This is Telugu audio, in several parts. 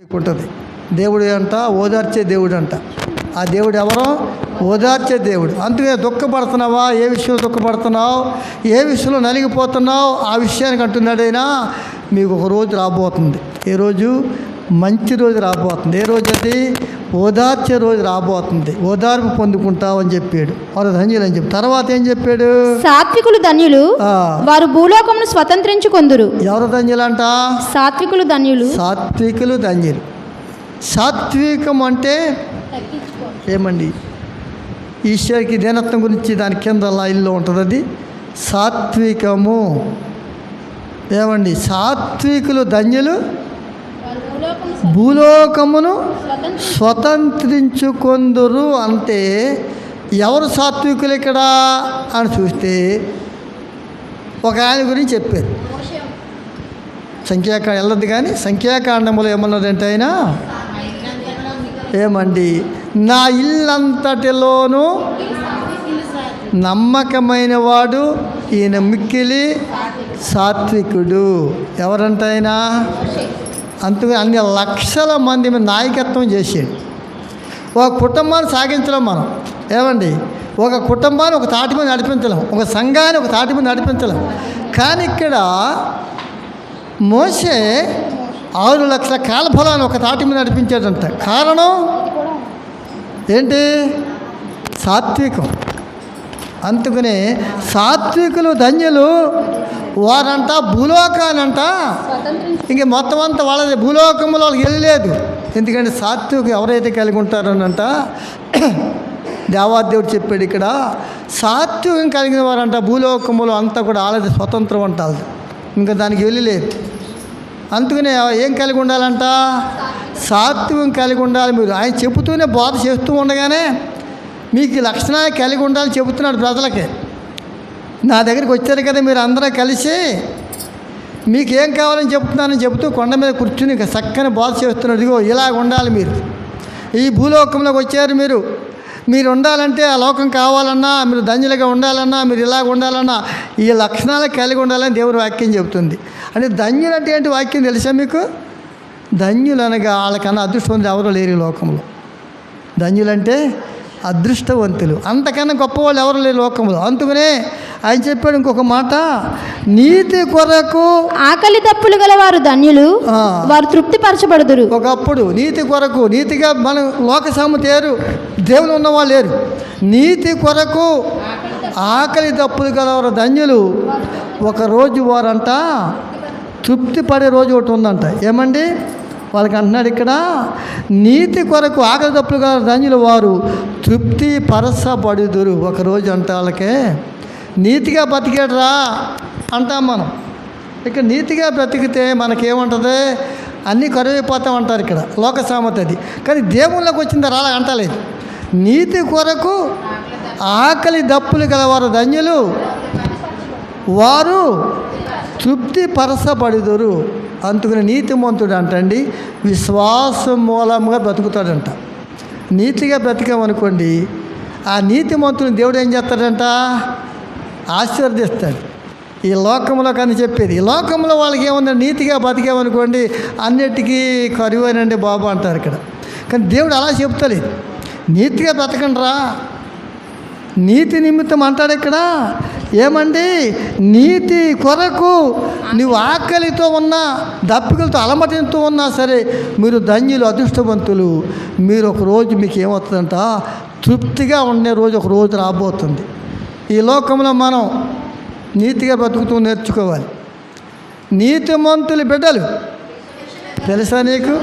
ఉంటుంది దేవుడు అంట ఓదార్చే దేవుడు అంట. ఆ దేవుడు ఎవరో? ఓదార్చే దేవుడు. అందుకే దుఃఖపడుతున్నావా? ఏ విషయంలో దుఃఖపడుతున్నావు? ఏ విషయంలో నలిగిపోతున్నావు? ఆ విషయానికి అంటున్నాడైనా మీకు ఒక రోజు రాబోతుంది. ఏ రోజు? మంచి రోజు రాబోతుంది. ఏ రోజు అది? ఓదార్చే రోజు రాబోతుంది. ఓదార్పు పొందుకుంటావు అని చెప్పాడు. వారు ధన్యులు అని చెప్పి తర్వాత ఏం చెప్పాడు? సాత్వికులు ధన్యులు. వారు భూలోకమును స్వతంత్రించుకొందురు ఎవరు ధన్యులంట? సాత్వికులు ధన్యులు. సాత్వికులు ధన్యులు. సాత్వికం అంటే ఏమండి? ఈశ్వరికి దీనత్వం గురించి దాని కింద లైన్లో ఉంటుంది అది. సాత్వికము. ఏమండి? సాత్వికులు ధన్యులు భూలోకమును స్వతంత్రించుకొందురు అంటే ఎవరు సాత్వికులు ఇక్కడ అని చూస్తే ఒక ఆయన గురించి చెప్పారు. సంఖ్యాకాండ వెళ్ళదు కానీ సంఖ్యాకాండములో ఏమన్నదంటే ఆయన? ఏమండి? నా ఇల్లంతటిలోనూ నమ్మకమైన వాడు ఈయన మిక్కిలి సాత్వికుడు. ఎవరంటే ఆయన అందుకని అన్ని లక్షల మంది నాయకత్వం చేసేది ఒక కుటుంబాన్ని సాగించలేం మనం. ఏమండి? ఒక కుటుంబాన్ని ఒక తాటి మీద నడిపించలేం. ఒక సంఘాన్ని ఒక తాటి మీద నడిపించలేం. కానీ ఇక్కడ మోసే ఆరు లక్షల కాలఫలాన్ని ఒక తాటి మీద నడిపించాడంట. కారణం? ఏంటి? సాత్వికం. అందుకనే సాత్వికులు ధన్యులు వారంట భూలోకానంట ఇంక మొత్తం అంతా వాళ్ళది భూలోకంలో వాళ్ళకి వెళ్ళలేదు. ఎందుకంటే సాత్వికం ఎవరైతే కలిగి ఉంటారనంట దేవాదేవుడు చెప్పాడు ఇక్కడ సాత్వికం కలిగిన వారంట భూలోకములు అంతా కూడా ఆలది స్వతంత్రం అంటారు ఇంకా దానికి వెళ్ళలేదు. అందుకనే ఏం కలిగి ఉండాలంట? సాత్వికం కలిగి ఉండాలి. మీరు ఆయన చెబుతూనే బోధ చేస్తూ ఉండగానే మీకు లక్షణాలు కలిగి ఉండాలని చెబుతున్నాడు ప్రజలకి. నా దగ్గరికి వచ్చారు కదా మీరు అందరూ కలిసి మీకు ఏం కావాలని చెప్తున్నానని చెబుతూ కొండ మీద కూర్చుని చక్కని బోధ చేస్తున్నాడు. ఇదిగో ఇలాగ ఉండాలి మీరు. ఈ భూలోకంలోకి వచ్చారు మీరు. మీరు ఉండాలంటే ఆ లోకం కావాలన్నా మీరు ధన్యులుగా ఉండాలన్నా మీరు ఇలాగ ఉండాలన్నా ఈ లక్షణాలు కలిగి ఉండాలని దేవుడు వాక్యం చెబుతుంది. అంటే ధన్యులు అంటే ఏంటి వాక్యం తెలుసా మీకు? ధన్యులు అనగా వాళ్ళకన్నా అదృష్టం ఎవరు లేరు ఈ లోకంలో. ధన్యులంటే అదృష్టవంతులు. అంతకన్నా గొప్పవాళ్ళు ఎవరు లేరు లోకంలో. అందుకనే ఆయన చెప్పాడు ఇంకొక మాట నీతి కొరకు ఆకలి దప్పులు గల వారు ధన్యులు వారు తృప్తిపరచబడుదురు. ఒకప్పుడు నీతి కొరకు నీతిగా మనం లోక సాముతేరు దేవుని ఉన్నవాళ్ళు లేరు. నీతి కొరకు ఆకలి దప్పులు గలవారు ధన్యులు ఒకరోజు వారంట తృప్తి పడే రోజు ఒకటి ఉందంట. ఏమండి? వాళ్ళకి అంటున్నాడు ఇక్కడ. నీతి కొరకు ఆకలి దప్పులు గల ధన్యులు వారు తృప్తి పరసపడుదురు ఒకరోజు అంట వాళ్ళకే నీతిగా బతికేటరా అంటాం మనం. ఇక్కడ నీతిగా బ్రతికితే మనకేముంటుంది? అన్నీ కరువైపోతాం అంటారు ఇక్కడ లోక సామెత అది. కానీ దేవుళ్ళకి వచ్చింది తర్వాత అలా అంటలేదు. నీతి కొరకు ఆకలి దప్పులు గలవారు ధన్యులు వారు తృప్తి పరసపడుదురు అందుకని నీతిమంతుడు అంటండి విశ్వాసం మూలంగా బ్రతుకుతాడంట. నీతిగా బ్రతికామనుకోండి ఆ నీతిమంతుని దేవుడు ఏం చేస్తాడంట? ఆశీర్వదిస్తాడు. ఈ లోకంలో కానీ చెప్పేది ఈ లోకంలో వాళ్ళకి ఏముందండి? నీతిగా బతికామనుకోండి అన్నిటికీ కరువేనండి బాబు అంటారు ఇక్కడ. కానీ దేవుడు అలా చెప్తలేదు. నీతిగా బ్రతకండి రా నీతి నిమిత్తం అంటాడు ఇక్కడ ఏమండి? నీతి కొరకు నువ్వు ఆకలితో ఉన్నా దప్పికలతో అలమటింతో ఉన్నా సరే మీరు ధన్యులు అదృష్టవంతులు. మీరు ఒక రోజు మీకు ఏమవుతుందంట? తృప్తిగా ఉండే రోజు ఒక రోజు రాబోతుంది. ఈ లోకంలో మనం నీతిగా బ్రతుకుతూ నేర్చుకోవాలి. నీతిమంతులు బిడ్డలు. తెలుసా నీకు?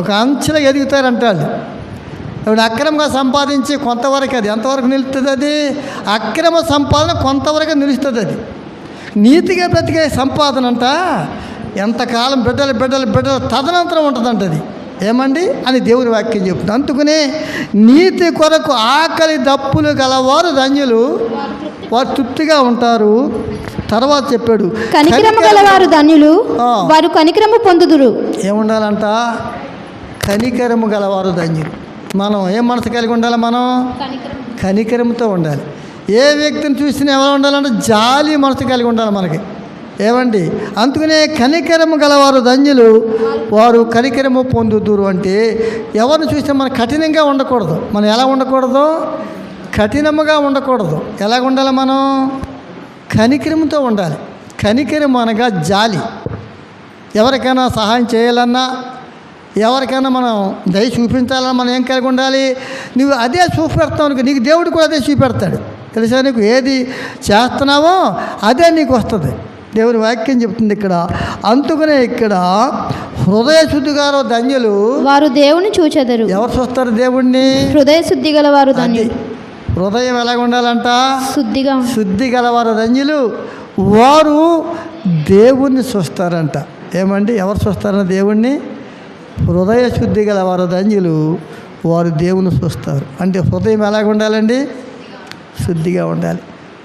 ఒక అంచెలో ఎదుగుతారంటాడు ఇప్పుడు అక్రమంగా సంపాదించి కొంతవరకు అది ఎంతవరకు నిలుస్తుంది అది? అక్రమ సంపాదన కొంతవరకు నిలుస్తుంది అది. నీతిగా బ్రతికే సంపాదన అంట ఎంతకాలం బిడ్డలు బిడ్డలు బిడ్డలు తదనంతరం ఉంటుందంట అది. ఏమండి? అని దేవుని వాక్యం చెప్తుంది. అందుకనే నీతి కొరకు ఆకలి దప్పులు గలవారు ధన్యులు. వారు తృప్తిగా ఉంటారు. తర్వాత చెప్పాడు కనికరము గల వారు ధన్యులు. వారు కనికరము పొందుదురు. ఏముండాలంట? కనికరము గలవారు ధన్యులు. మనం ఏం మనసు కలిగి ఉండాలి మనం? కనికరంతో ఉండాలి. ఏ వ్యక్తిని చూసినా ఎవరు ఉండాలంటే జాలి మనసు కలిగి ఉండాలి మనకి. ఏమండి? అందుకనే కనికరము గలవారు ధన్యులు వారు కనికరము పొందుతురు అంటే ఎవరిని చూస్తే మనం కఠినంగా ఉండకూడదు. మనం ఎలా ఉండకూడదు? కఠినముగా ఉండకూడదు. ఎలా ఉండాలి మనం? కనికరముతో ఉండాలి. కనికరం అనగా జాలి. ఎవరికైనా సహాయం చేయాలన్నా ఎవరికైనా మనం దయ చూపించాలన్నా మనం ఏం కలిగి ఉండాలి? నువ్వు అదే చూపెడతావు నీకు దేవుడు కూడా అదే చూపెడతాడు. తెలుసా నీకు? ఏది చేస్తున్నావో అదే నీకు వస్తుంది. దేవుని వాక్యం చెప్తుంది ఇక్కడ. అందుకనే ఇక్కడ హృదయ శుద్ధిగారో ధన్యులు. వారు దేవుని చూచెదరు. ఎవరు చూస్తారు దేవుణ్ణి? హృదయ శుద్ధి గలవారు అది ధన్యులు. హృదయం ఎలాగ ఉండాలంట? శుద్ధిగా శుద్ధి గలవారు ధన్యులు. వారు దేవుణ్ణి చూస్తారంట. ఏమండి? ఎవరు చూస్తారన్న దేవుణ్ణి? హృదయ శుద్ధి గల వారు ధన్యులు వారు దేవుని చూస్తారు అంటే హృదయం ఎలాగ ఉండాలండి? శుద్ధిగా ఉండాలి.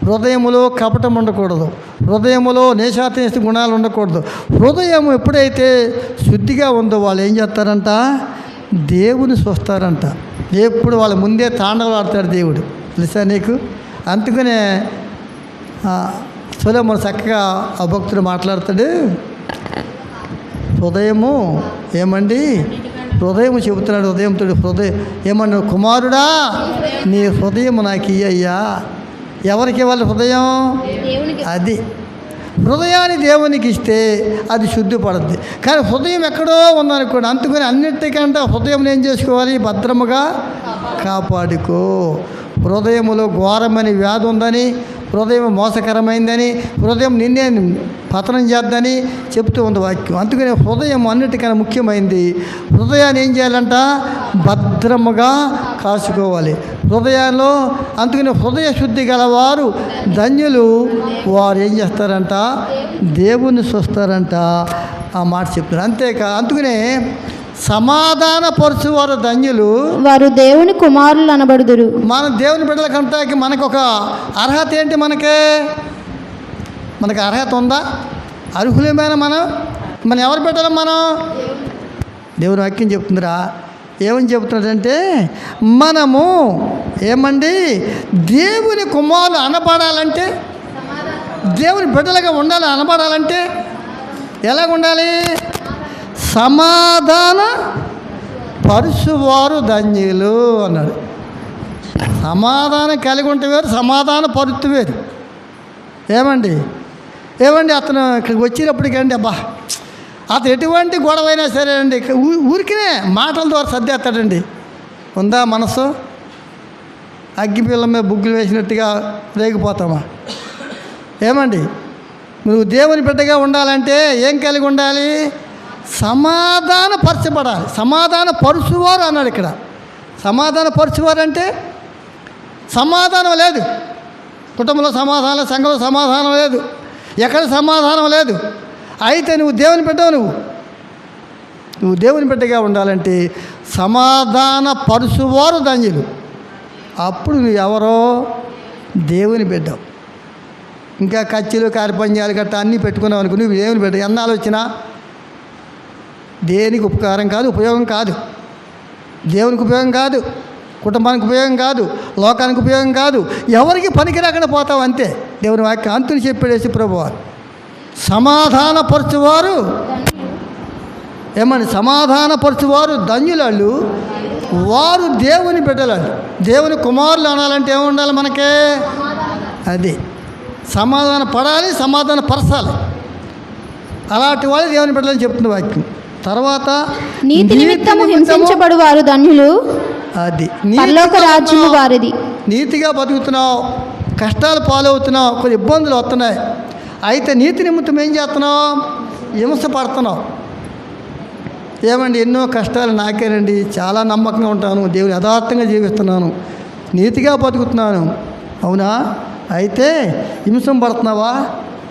హృదయములో కపటం ఉండకూడదు. హృదయములో నేషాతీయ గుణాలు ఉండకూడదు. హృదయం ఎప్పుడైతే శుద్ధిగా ఉందో వాళ్ళు ఏం చేస్తారంట? దేవుని చూస్తారంట ఎప్పుడు వాళ్ళ ముందే తాండవలు ఆడతాడు దేవుడు. తెలుసా నీకు? అందుకనే సులభం చక్కగా ఆ భక్తుడు మాట్లాడతాడు. హృదయము ఏమండి? హృదయం చెబుతున్నాడు హృదయంతో హృదయం ఏమన్నా కుమారుడా నీ హృదయం నాకు ఇయ్యయ్యా. ఎవరికి ఇవ్వాలి హృదయం? అది. హృదయాన్ని దేవునికి ఇస్తే అది శుద్ధిపడుద్ది. కానీ హృదయం ఎక్కడో ఉందనుకోండి అందుకని అన్నిటికంటే హృదయం ఏం చేసుకోవాలి? భద్రముగా కాపాడుకో. హృదయములో ఘోరమైన వ్యాధి ఉందని హృదయం మోసకరమైందని హృదయం నిన్నే పతనం చేద్దని చెప్తూ ఉంది వాక్యం. అందుకని హృదయం అన్నిటికన్నా ముఖ్యమైంది. హృదయాన్ని ఏం చేయాలంట? భద్రముగా కాసుకోవాలి హృదయాల్లో అందుకని హృదయ శుద్ధి గలవారు ధన్యులు. వారు ఏం చేస్తారంట? దేవుణ్ణి చూస్తారంట. ఆ మాట చెప్తారు అంతేకా అందుకనే సమాధాన పరుచువారు ధన్యులు. వారు దేవుని కుమారులు అనబడుదురు. మన దేవుని బిడ్డల కంటాకి మనకు ఒక అర్హత ఏంటి మనకి? మనకి అర్హత ఉందా? అర్హులమైన మనం? మనం ఎవరు బిడ్డలం మనం? దేవుని వాక్యం చెప్తుందిరా. ఏమని చెప్తున్నాడంటే మనము ఏమండి? దేవుని కుమారులు అనబడాలంటే దేవుని బిడ్డలుగా ఉండాలి అనబడాలంటే ఎలాగ ఉండాలి సమాధాన పరుచువారు ధన్యులు అన్నాడు. సమాధానం కలిగి ఉంటే వేరు సమాధాన పరుత్తు వేరు. ఏమండి? ఏమండి అతను ఇక్కడికి వచ్చినప్పటికండి అబ్బా అతను ఎటువంటి గొడవ అయినా సరే అండి ఊ- ఊరికినే మాటల ద్వారా సర్దేస్తాడండి. ఉందా మనసు? అగ్గిపిల్ల మీద బుగ్గులు వేసినట్టుగా రేగిపోతామా? ఏమండి? నువ్వు దేవుని బిడ్డగా ఉండాలంటే ఏం కలిగి ఉండాలి? సమాధాన పరచబడాలి సమాధాన పరుచువారు అన్నాడు ఇక్కడ. సమాధాన పరుచువారు అంటే సమాధానం లేదు. కుటుంబంలో సమాధానం లేదు, సంఘంలో సమాధానం లేదు ఎక్కడ సమాధానం లేదు. అయితే నువ్వు దేవుని బిడ్డవు నువ్వు. నువ్వు దేవుని బిడ్డగా ఉండాలంటే సమాధాన పరుచువారు ధన్యులు. అప్పుడు నువ్వు ఎవరో దేవుని బిడ్డ ఇంకా కచ్చిలు కార్పంచాలు గట్రా అన్నీ పెట్టుకున్నావు అనుకో నువ్వు దేవుని బిడ్డ. ఎన్నాళ్ళు వచ్చినా దేనికి ఉపకారం కాదు ఉపయోగం కాదు. దేవునికి ఉపయోగం కాదు కుటుంబానికి ఉపయోగం కాదు లోకానికి ఉపయోగం కాదు ఎవరికి పనికి రాకుండా పోతావు అంతే. దేవుని వాక్యం అంతుని చెప్పేసి ప్రభువారు. సమాధానపరచువారు ఏమని? సమాధానపరచువారు ధన్యులళ్ళు వారు దేవుని బిడ్డలు దేవుని కుమారులు అనాలంటే ఏముండాలి మనకే? అది. సమాధాన పడాలి సమాధాన పరచాలి అలాంటి వాళ్ళు దేవుని బిడ్డలని చెప్తున్న వాక్యం. తర్వాత నీతి నిమిత్తము నిమిత్తము హింసించబడు వారు ధన్యులు. అది. పరలోక రాజ్యము ఉన్నావు. వారిది. నీతిగా బతుకుతున్నావు కష్టాలు పాలవుతున్నావు కొన్ని ఇబ్బందులు వస్తున్నాయి. అయితే నీతి నిమిత్తం ఏం చేస్తున్నావు? హింస పడుతున్నావు. ఏమండి ఎన్నో కష్టాలు నాకేనండి. చాలా నమ్మకంగా ఉంటాను. దేవుని యథార్థంగా జీవిస్తున్నాను. నీతిగా బతుకుతున్నాను. అవునా? అయితే హింసం పడుతున్నావా?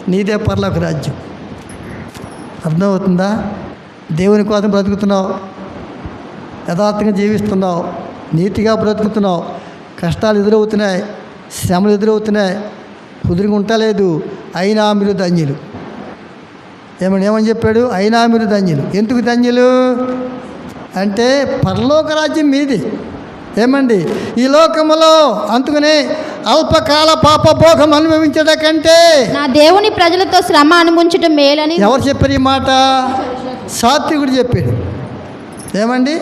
నీదే పర్లోక రాజ్యం. అర్థమవుతుందా? దేవుని కోసం బ్రతుకుతున్నావు. యథార్థంగా జీవిస్తున్నావు. నీతిగా బ్రతుకుతున్నావు. కష్టాలు ఎదురవుతున్నాయి. శ్రమలు ఎదురవుతున్నాయి. కుదురుగా ఉండలేదు. అయినా మీరు ధన్యులు. ఏమని ఏమని చెప్పాడు? అయినా మీరు ధన్యులు. ఎందుకు ధన్యులు? అంటే పరలోక రాజ్యం మీది. ఏమండి? ఈ లోకములో అందుకనే అల్పకాల పాపభోగం అనుభవించట కంటే నా దేవుని ప్రజలతో శ్రమ అనుభవించటం మేలని ఎవరు చెప్పారు ఈ మాట? సాత్వికుడు చెప్పాడు. ఏమండి?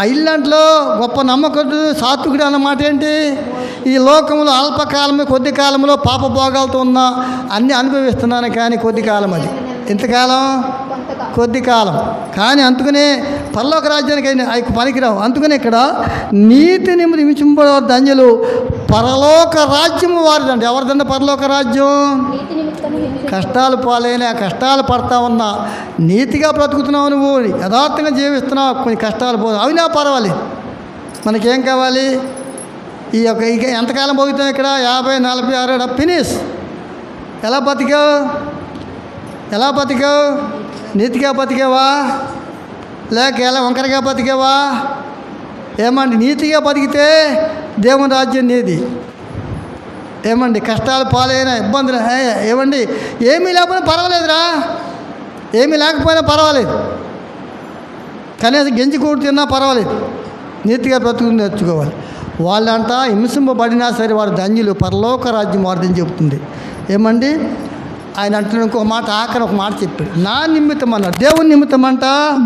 ఆ ఇల్లంట్లో గొప్ప నమ్మకుడు సాత్వికుడు అన్నమాట ఏంటి? ఈ లోకంలో అల్పకాలమే కొద్ది కాలంలో పాపభోగాలతో ఉన్నా అన్నీ అనుభవిస్తున్నాను కానీ కొద్ది కాలం అది. ఎంతకాలం కొద్ది కాలం. కానీ అందుకనే పరలోక రాజ్యానికి అయిన అవి పనికిరావు. అందుకనే ఇక్కడ నీతి నిమిషింపబడే ధన్యులు పరలోక రాజ్యము వారిదండి. ఎవరిదండి పరలోక రాజ్యం? కష్టాలు పాలైన కష్టాలు పడతా ఉన్నా నీతిగా బ్రతుకుతున్నావు నువ్వు యథార్థంగా జీవిస్తున్నావు కొన్ని కష్టాలు పో అవినా పర్వాలేదు. మనకేం కావాలి? ఈ యొక్క ఇక ఎంతకాలం పోగుతాం ఇక్కడ? యాభై నలభై అరవై ఫినిష్. ఎలా బతికావు? ఎలా బతికావు? నీతిగా బతికావా? లేక ఎలా వంకరగా బతికేవా? ఏమండి నీతిగా బతికితే దేవుని రాజ్యం నీది. ఏమండి కష్టాలు పాలైన ఇబ్బందులు ఏమండి ఏమీ లేకపోయినా పర్వాలేదురా. ఏమీ లేకపోయినా పర్వాలేదు. కనీసం గెంజి కూడు తిన్నా పర్వాలేదు. నీతిగా బ్రతుకుని నేర్చుకోవాలి. వాళ్ళంతా హింసింపబడినా సరే వారు ధన్యులు. పరలోక రాజ్యం వారిదని చెబుతుంది. ఏమండి? ఆయన అంటున్న ఇంకొక మాట ఆఖరి ఒక మాట చెప్పాడు. నా నిమిత్తం అన్నారు దేవుని నిమిత్తం అంట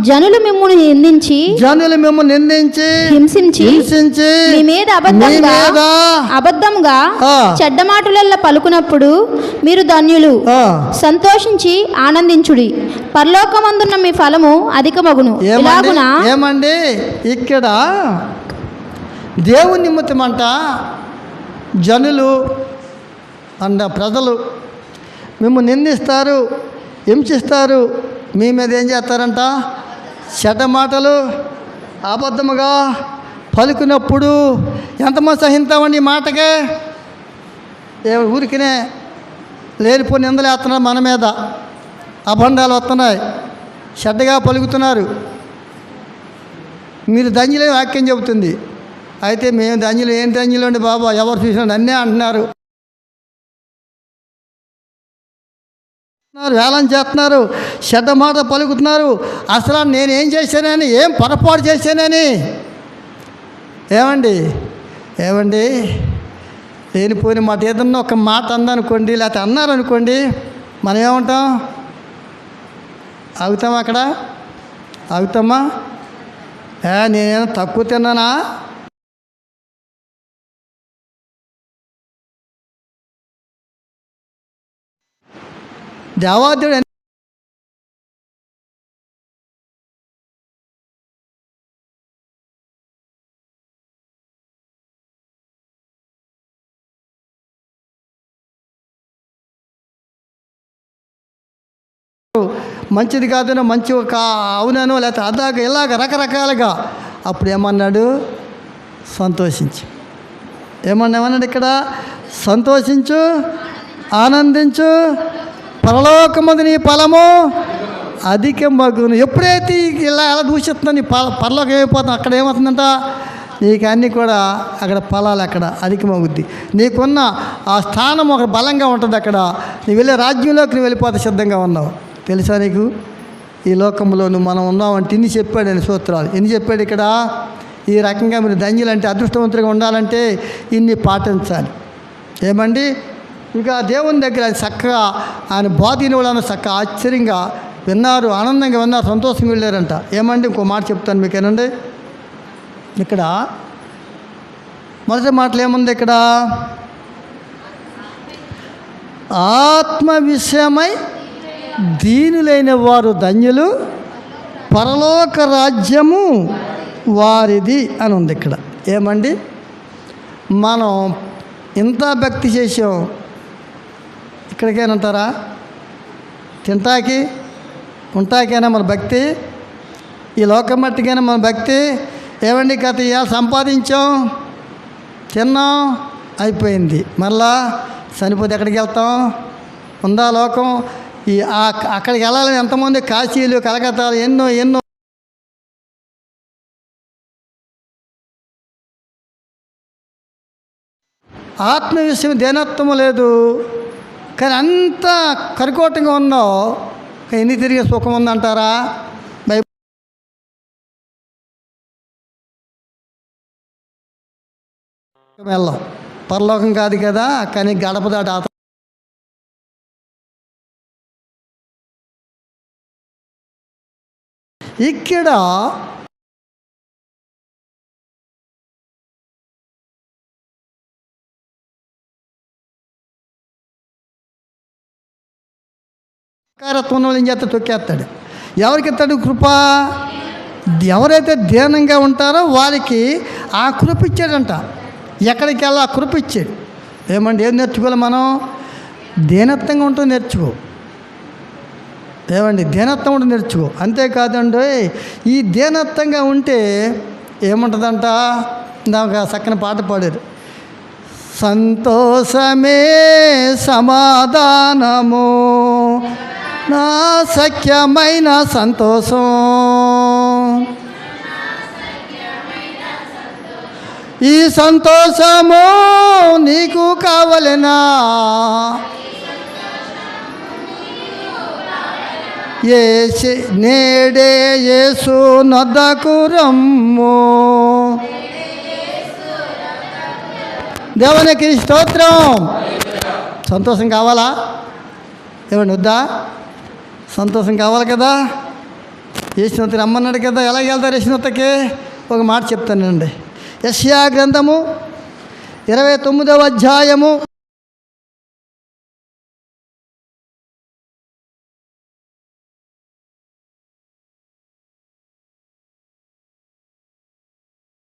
జనులు మిమ్మును నిందించి జనులు మిమ్మల్ని నిందించి హింసించి హింసించి మీ మీద అబద్ధంగా అబద్ధంగా. చెడ్డ మాటలల్లా పలుకునప్పుడు మీరు ధన్యులు. సంతోషించి ఆనందించుడి. పరలోకమందున్న మీ ఫలము అధికమగును. ఇలాగున ఏమండి? ఇక్కడ దేవుని నిమిత్తం అంట జనులు అండ ప్రజలు మిమ్మల్ని నిందిస్తారు హింసిస్తారు మీ మీద ఏం చేస్తారంట? చెడ్డ మాటలు అబద్ధముగా పలుకున్నప్పుడు ఎంతమంది సహిస్తామండి ఈ మాటకే? ఏ ఊరికినే లేనిపోయి నిందలు వేస్తున్నారు మన మీద. అభండాలు వస్తున్నాయి. చెడ్డగా పలుకుతున్నారు. మీరు దంజలే వాక్యం చెబుతుంది. అయితే మేము దంజలు ఏం దంజలు అండి బాబా? ఎవరు చూసినా నన్నే అంటున్నారు. వేలం చేస్తున్నారు చెడ్డ మాట పలుకుతున్నారు. అసలు నేనేం చేశానని ఏం పొరపాటు చేశానని? ఏమండి? ఏమండి? లేనిపోయిన మాట ఏదన్నా ఒక మాట అందనుకోండి లేకపోతే అన్నారనుకోండి మనం ఏమంటాం? అవుతాం అక్కడ? అవుతామా ఏ నేనేమో తక్కువ తిన్నానా? దేవాదేవుడు మంచిది కాదనో మంచి ఒక అవుననో లేకపోతే అదాక ఇలాగ రకరకాలుగా. అప్పుడు ఏమన్నాడు? సంతోషించు. ఏమన్నా ఏమన్నాడు ఇక్కడ? సంతోషించు ఆనందించు పరలోకమంది నీ ఫలము అధిక మగును ఎప్పుడైతే ఇలా ఎలా దూషిస్తుందో నీ ప పరలోకం ఏమైపోతుంది అక్కడ ఏమవుతుందంట? నీకు అన్నీ కూడా అక్కడ ఫలాలు అక్కడ అధికమవుద్ది నీకున్న ఆ స్థానం ఒక బలంగా ఉంటుంది అక్కడ. నువ్వు వెళ్ళే రాజ్యంలోకి నువ్వు వెళ్ళిపోతే సిద్ధంగా ఉన్నావు. తెలుసా నీకు? ఈ లోకంలో నువ్వు మనం ఉన్నామంటే ఇన్ని చెప్పాడు ఆయన సూత్రాలు. ఎన్ని చెప్పాడు ఇక్కడ? ఈ రకంగా మీరు ధన్యులంటే అదృష్టవంతులుగా ఉండాలంటే ఇన్ని పాటించాలి. ఏమండి? ఇక దేవుని దగ్గర చక్కగా ఆయన బాధిన కూడా చక్కగా ఆశ్చర్యంగా విన్నారు ఆనందంగా విన్నారు సంతోషంగా వెళ్ళారంట. ఏమండి ఇంకో మాట చెప్తాను మీకేనండి? ఇక్కడ మొదటి మాటలు ఏముంది ఇక్కడ? ఆత్మ విషయమై దీనులైన వారు ధన్యులు పరలోక రాజ్యము వారిది అని ఉంది ఇక్కడ. ఏమండి? మనం ఇంత భక్తి చేసాం ఇక్కడికేనంటారా? తింటాకి ఉంటాకైనా మన భక్తి ఈ లోకం మట్టికైనా మన భక్తి. ఏమండి గత ఇవాళ సంపాదించాం తిన్నాం అయిపోయింది. మళ్ళా చనిపోతే ఎక్కడికి వెళ్తాం? ఉందా లోకం? ఈ అక్కడికి వెళ్ళాలని ఎంతమంది కాశీలు కలకత్తాలు ఎన్నో ఎన్నో ఆత్మ విషయం దేనత్వం లేదు. కానీ అంత కరికోటంగా ఉన్నావు. ఎన్ని తిరిగే సుఖం ఉందంటారా? బై వెళ్ళాం పరలోకం కాదు కదా కానీ గడప దాటి ఆత ఇక్కడ కారత్వంలో ఏం చేస్తే తొక్కేస్తాడు? ఎవరికి ఇస్తాడు కృప? ఎవరైతే ధ్యానంగా ఉంటారో వారికి ఆ కృప ఇచ్చాడంట. ఎక్కడికి వెళ్ళా ఆ కృప ఇచ్చాడు. ఏమండి ఏం నేర్చుకోవాలి మనం? దీనత్వంగా ఉంటూ నేర్చుకో. ఏమండి దీనత్వం ఉంటే నేర్చుకో. అంతేకాదండి ఈ దీనత్వంగా ఉంటే ఏముంటుందంట? నాకు చక్కని పాట పాడారు. సంతోషమే సమాధానము. నా సఖ్యమైన సంతోషం. ఈ సంతోషము నీకు కావలెనా? ఏసి నేడే యేసు నొద్దకు రమ్ము. దేవునికి స్తోత్రం. సంతోషం కావాలా? ఏమండి వద్దా? సంతోషం కావాలి కదా? యశ్నోత్తి రమ్మన్నాడు కదా? ఎలా వెళ్తారు యశ్వంతకి? ఒక మాట చెప్తానండి యశ్యా గ్రంథము ఇరవై తొమ్మిదవ అధ్యాయము.